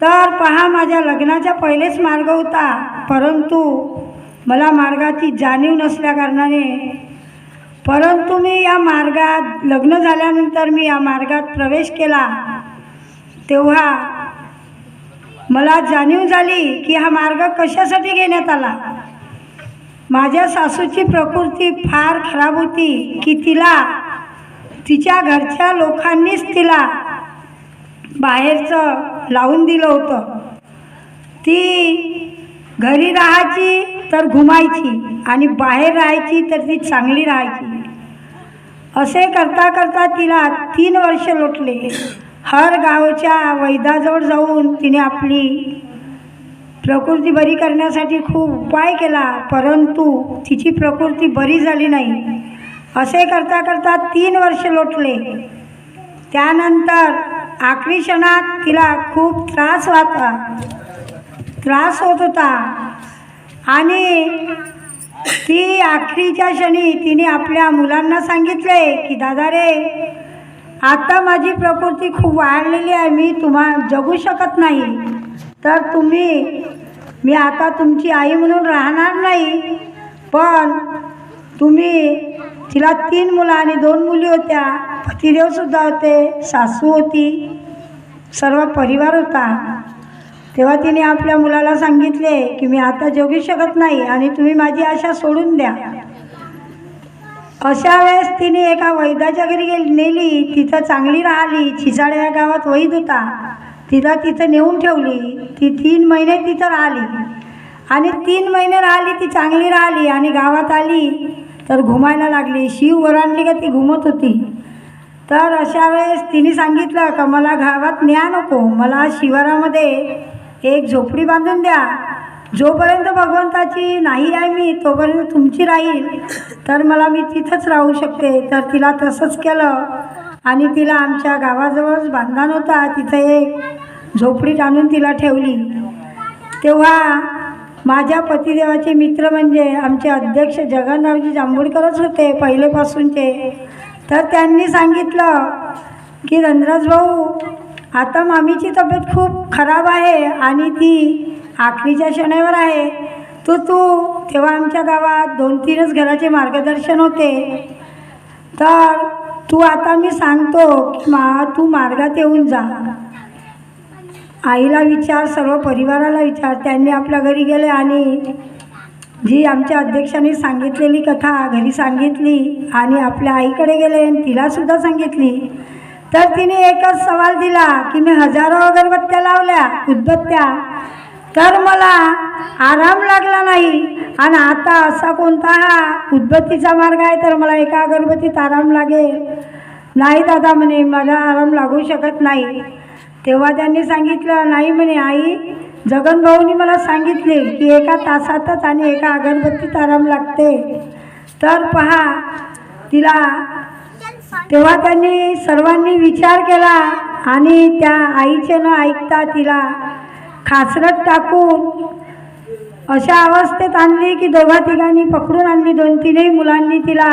तर पहा माझ्या लग्नाचा पहिलेच मार्ग होता. परंतु मला मार्गाची जाणीव नसल्याकारणाने परंतु मी या मार्गात लग्न झाल्यानंतर मी या मार्गात प्रवेश केला. तेव्हा मला जाणीव झाली की हा मार्ग कशासाठी घेण्यात आला. माझ्या सासूची प्रकृती फार खराब होती की तिला तिच्या घरच्या लोकांनीच तिला बाहेरचं लावून दिलं होतं. ती घरी राहायची तर घुमायची आणि बाहेर राहायची तर ती चांगली राहायची. असे करता करता तिला तीन वर्ष लोटले. हर गावच्या वैदाजवळ जाऊन तिने आपली प्रकृती बरी करण्यासाठी खूप उपाय केला परंतु तिची प्रकृती बरी झाली नाही. असे करता करता तीन वर्ष लोटले. त्यानंतर आखरी क्षणात तिला खूप त्रास होता त्रास होत होता. आणि ती आखरीच्या क्षणी तिने आपल्या मुलांना सांगितले की दादा रे आता माझी प्रकृती खूप वाढलेली आहे. मी तुम्हा जगू शकत नाही. तर तुम्ही मी आता तुमची आई म्हणून राहणार नाही. पण तुम्ही तिला तीन मुलं आणि दोन मुली होत्या. पतिदेवसुद्धा होते सासू होती. सर्व परिवार होता. तेव्हा तिने आपल्या मुलाला सांगितले की मी आता जगू शकत नाही आणि तुम्ही माझी आशा सोडून द्या. अशा वेळेस तिने एका वैद्याच्या घरी गेली नेली. तिथं चांगली राहिली. चिचाळे या गावात वैद होता. तिला तिथं नेऊन ठेवली. ती तीन महिने तिथं राहिली. आणि तीन महिने राहिली ती चांगली राहिली आणि गावात आली. तर घुमायला लागली. शिव ओरांडली का ती घुमत होती. तर अशा वेळेस तिने सांगितलं का मला गावात न्या नको. मला शिवारामध्ये एक झोपडी बांधून द्या. जोपर्यंत भगवंताची नाही आहे मी तोपर्यंत तुमची राहील. तर मला मी तिथंच राहू शकते. तर तिला तसंच केलं. आणि तिला आमच्या गावाजवळच बांधण होता. तिथं एक झोपडीत आणून तिला ठेवली. तेव्हा माझ्या पतिदेवाचे मित्र म्हणजे आमचे अध्यक्ष जगन्नाथजी जांभूळकरच होते पहिलेपासूनचे. तर त्यांनी सांगितलं की धनराज भाऊ आता मामीची तब्येत खूप खराब आहे आणि ती आखरीच्या क्षणावर आहे. तो तू तेव्हा आमच्या गावात दोन तीनच घराचे मार्गदर्शन होते. तर तू आता मी सांगतो की मा तू मार्गात येऊन जा. आईला विचार सर्व परिवाराला विचार. त्यांनी आपल्या घरी गेले आणि जी आमच्या अध्यक्षांनी सांगितलेली कथा घरी सांगितली आणि आपल्या आईकडे गेले आणि तिलासुद्धा सांगितली. तर तिने एकच सवाल दिला की मी हजारो अगरबत्त्या लावल्या उदबत्त्या. तर मला आराम लागला नाही आणि आता असा कोणता हा उदबत्तीचा मार्ग आहे? तर मला एका अगरबत्तीत आराम लागेल. नाही दादा म्हणे मला आराम लागू शकत नाही. तेव्हा त्यांनी सांगितलं नाही म्हणे आई जगनभाऊनी मला सांगितले की एका तासातच आणि एका अगरबत्तीत आराम लागते. तर पहा तिला तेव्हा त्यांनी सर्वांनी विचार केला आणि त्या आईचे न ऐकता तिला खासरत टाकून अशा अवस्थेत आणली की दोघा तिघांनी पकडून आणली. दोन तीनही मुलांनी तिला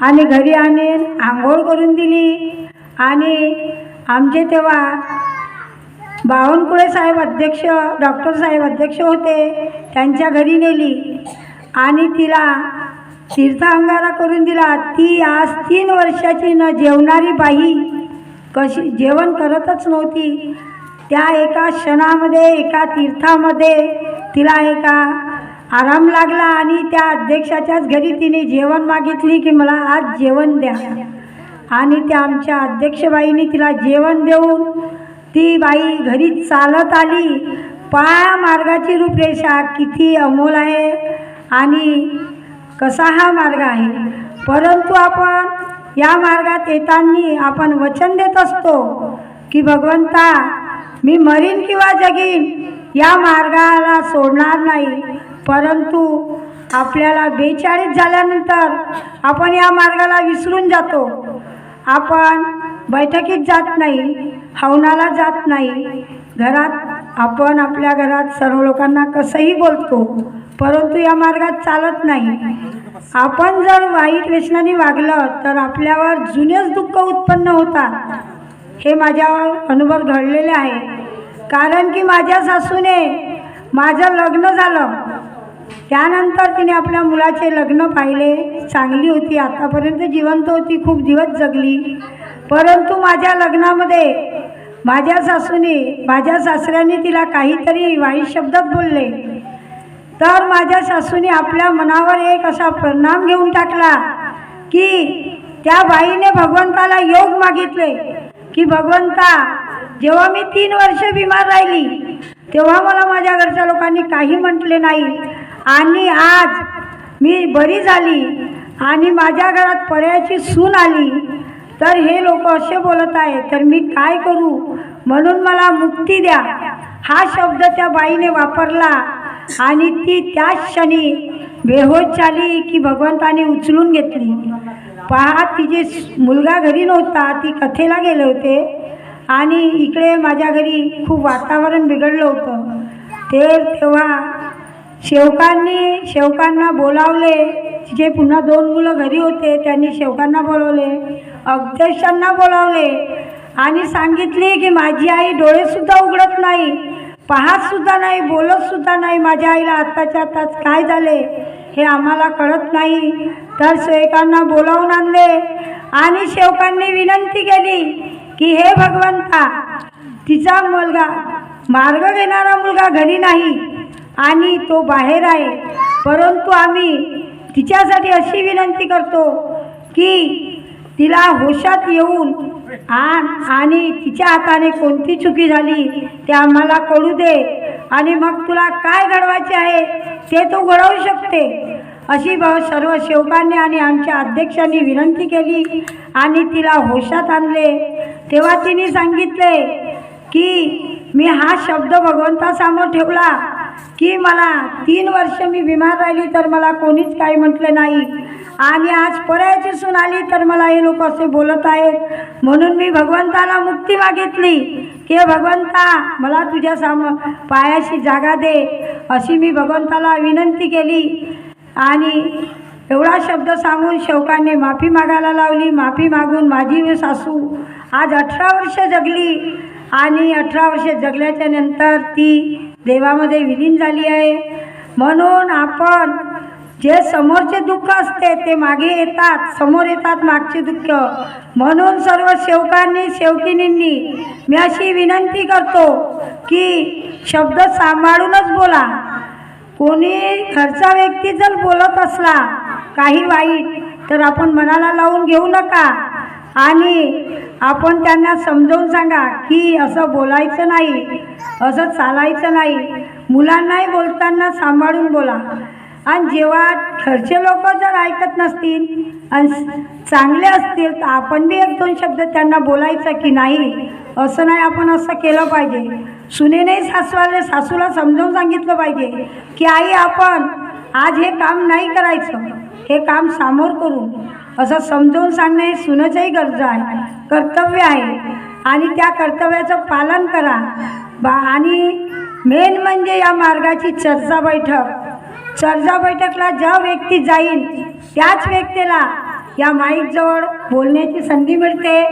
आणि घरी आणून आंघोळ करून दिली आणि आमचे तेव्हा बावनकुळे साहेब अध्यक्ष डॉक्टर साहेब अध्यक्ष होते. त्यांच्या घरी नेली. आणि तिला तीर्थांगारा करून दिला. ती आज तीन वर्षाची न जेवणारी बाई कशी जेवण करतच नव्हती. त्या एका क्षणामध्ये एका तीर्थामध्ये तिला एका आराम लागला आणि त्या अध्यक्षाच्याच घरी तिने जेवण मागितली की मला आज जेवण द्या. आणि त्या आमच्या अध्यक्षबाईंनी तिला जेवण देऊन ती बाई घरी चालत आली. पहा मार्गाची रूपरेषा किती अमोल आहे आणि कसा हा मार्ग आहे? परंतु आपण या मार्गात येताना आपण वचन देत असतो की भगवंता मी मरीन किंवा जगीन या मार्गाला सोडणार नाही. परंतु आपल्याला बेचाळीस झाल्यानंतर आपण या मार्गाला विसरून जातो. आपण बैठकीत जात नाही हवनाला जात नाही. घरात आपण आपल्या घरात सर्व लोकांना कसंही बोलतो परंतु या मार्गात चालत नाही. आपण जर वाईट व्यसनाने वागलं तर आपल्यावर जुनेच दुःख उत्पन्न होतात. हे माझ्यावर अनुभव घडलेले आहे. कारण की माझ्या सासूने माझं लग्न झालं. त्यानंतर तिने आपल्या मुलाचे लग्न पाहिले. चांगली होती. आतापर्यंत जिवंत होती. खूप दिवस जगली. परंतु माझ्या लग्नामध्ये माझ्या सासूने माझ्या सासऱ्याने तिला काहीतरी वाईट शब्दात बोलले. तर माझ्या सासूने आपल्या मनावर एक असा परिणाम घेऊन टाकला की त्या बाईने भगवंताला योग मागितले. की भगवंता जेव्हा मी तीन वर्ष बिमार राहिली तेव्हा मला माझ्या घरच्या लोकांनी काही म्हटले नाही. आणि आज मी बरी झाली आणि माझ्या घरात पर्यायाची सून आली तर हे लोक असे बोलत आहे तर मी काय करू? म्हणून मला मुक्ती द्या. हा शब्द त्या बाईने वापरला आणि ती त्याच क्षणी बेहोश झाली की भगवंताने उचलून घेतली. पहा तिचे मुलगा घरी नव्हता ती कथेला गेले होते आणि इकडे माझ्या घरी खूप वातावरण बिघडलं होतं. ते तेव्हा शेवकांनी शेवकांना बोलावले. जे पुन्हा दोन मुलं घरी होते त्यांनी शेवकांना बोलवले. अध्यक्षांना बोलावले. आणि सांगितले की माझी आई डोळेसुद्धा उघडत नाही. पाहतसुद्धा नाही बोलतसुद्धा नाही. माझ्या आईला आत्ताच्या आत्ताच काय झाले हे आम्हाला कळत नाही. तर शेवकांना बोलावून आणले. आणि शेवकांनी विनंती केली की हे भगवंता तिचा मुलगा मार्ग घेणारा मुलगा घरी नाही. आणि तो बाहेर आहे. परंतु आम्ही तिच्यासाठी अशी विनंती करतो की तिला होशात येऊन आण आणि तिच्या हाताने कोणती चुकी झाली ते आम्हाला कळू दे आणि मग तुला काय घडवायचे आहे ते तू घडवू शकते. अशी भाव सर्व सेवकांनी आणि आमच्या अध्यक्षांनी विनंती केली आणि तिला होशात आणले. तेव्हा तिने सांगितले की मी हा शब्द भगवंतासमोर ठेवला. की मला तीन वर्ष मी बिमार राहिली तर मला कोणीच काही म्हटलं नाही. आणि आज पर्यायची सून आली तर मला हे लोक असे बोलत आहेत. म्हणून मी भगवंताला मुक्ती मागितली. की भगवंता मला तुझ्या साम पायाशी जागा दे. अशी मी भगवंताला विनंती केली. आणि एवढा शब्द सांगून शेवकांनी माफी मागायला लावली. माफी मागून माझी सासू आज अठरा वर्ष जगली आणि अठरा वर्ष जगल्याच्या नंतर ती देवामध्ये विलीन झाली आहे. म्हणून आपण जे समोरचे दुःख असते ते मागे येतात समोर येतात मागचे दुःख. म्हणून सर्व सेवकांनी सेवकिनींनी मी अशी विनंती करतो की शब्द सांभाळूनच बोला. कोणी घरचा व्यक्ती जर बोलत असला काही वाईट तर आपण मनाला लावून घेऊ नका. आणि आपण त्यांना समजावून सांगा की असं बोलायचं नाही असं चालायचं नाही. मुलांनाही बोलताना सांभाळून बोला. आणि जेव्हा घरचे लोक जर ऐकत नसतील आणि चांगले असतील तर आपण बी एक दोन शब्द त्यांना बोलायचं की नाही? असं नाही आपण असं केलं पाहिजे. सुनेने सासवाले सासूला समजावून सांगितलं पाहिजे की आई आपण आज हे काम नाही करायचं हे काम सामोर करू असं समजावून सांगणं हे सुनेचंही गरज आहे कर्तव्य आहे. आणि त्या कर्तव्याचं पालन करा. बा आणि मेन म्हणजे या मार्गाची चर्चा बैठक. चर्चा बैठकला ज्या व्यक्ती जाईल त्याच व्यक्तीला या माईकजवळ बोलण्याची संधी मिळते.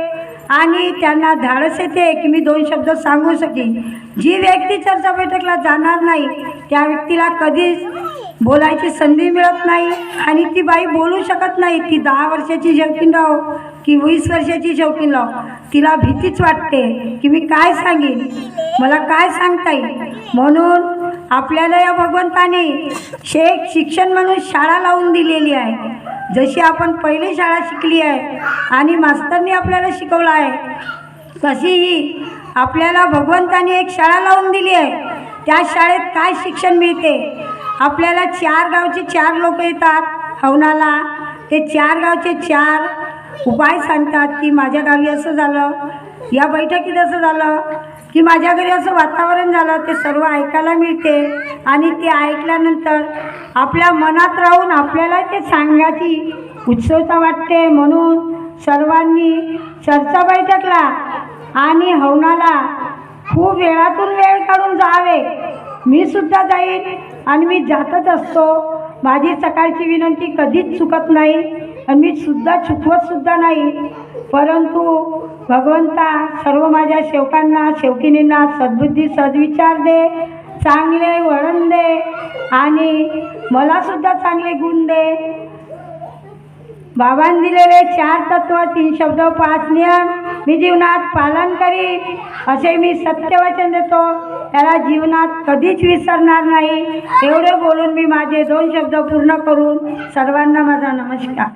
आणि त्यांना धाडस येते की मी दोन शब्द सांगू शकेन. जी व्यक्ती चर्चा बैठकला जाणार नाही त्या व्यक्तीला कधीच बोलायची संधी मिळत नाही आणि ती बाई बोलू शकत नाही. ती दहा वर्षाची शौकीन राहो की वीस वर्षाची शौकीन राहो. तिला भीतीच वाटते की मी काय सांगेन? मला काय सांगता येईल? म्हणून आपल्याला या भगवंताने शेख शिक्षण म्हणून शाळा लावून दिलेली आहे. जशी आपण पहिली शाळा शिकली आहे आणि मास्तरनी आपल्याला शिकवलं आहे तशीही आपल्याला भगवंताने एक शाळा लावून दिली आहे. त्या शाळेत काय शिक्षण मिळते? आपल्याला चार गावचे चार लोक येतात हवनाला. ते चार गावचे चार उपाय सांगतात की माझ्या गावी असं झालं या बैठकीत असं झालं की माझ्या घरी असं वातावरण झालं ते सर्व ऐकायला मिळते. आणि ते ऐकल्यानंतर आपल्या मनात राहून आपल्याला ते सांगायची उत्सुकता वाटते. म्हणून सर्वांनी चर्चा बैठकला आणि हवनाला खूप वेळातून वेळ काढून जावे. मी सुद्धा जाईन आणि मी जातच असतो. माझी सकाळची विनंती कधीच चुकत नाही आणि मी सुद्धा चुकवत सुद्धा नाही. परंतु भगवंता सर्व माझ्या सेवकांना सेवकिनींना सद्बुद्धी सद्विचार दे चांगले वळण दे आणि मलासुद्धा चांगले गुण दे. बाबांनी दिलेले चार तत्व तीन शब्द पाच नियम मी जीवनात पालन करीन असे मी सत्यवचन देतो. त्याला जीवनात कधीच विसरणार नाही. एवढे बोलून मी माझे दोन शब्द पूर्ण करून सर्वांना माझा नमस्कार.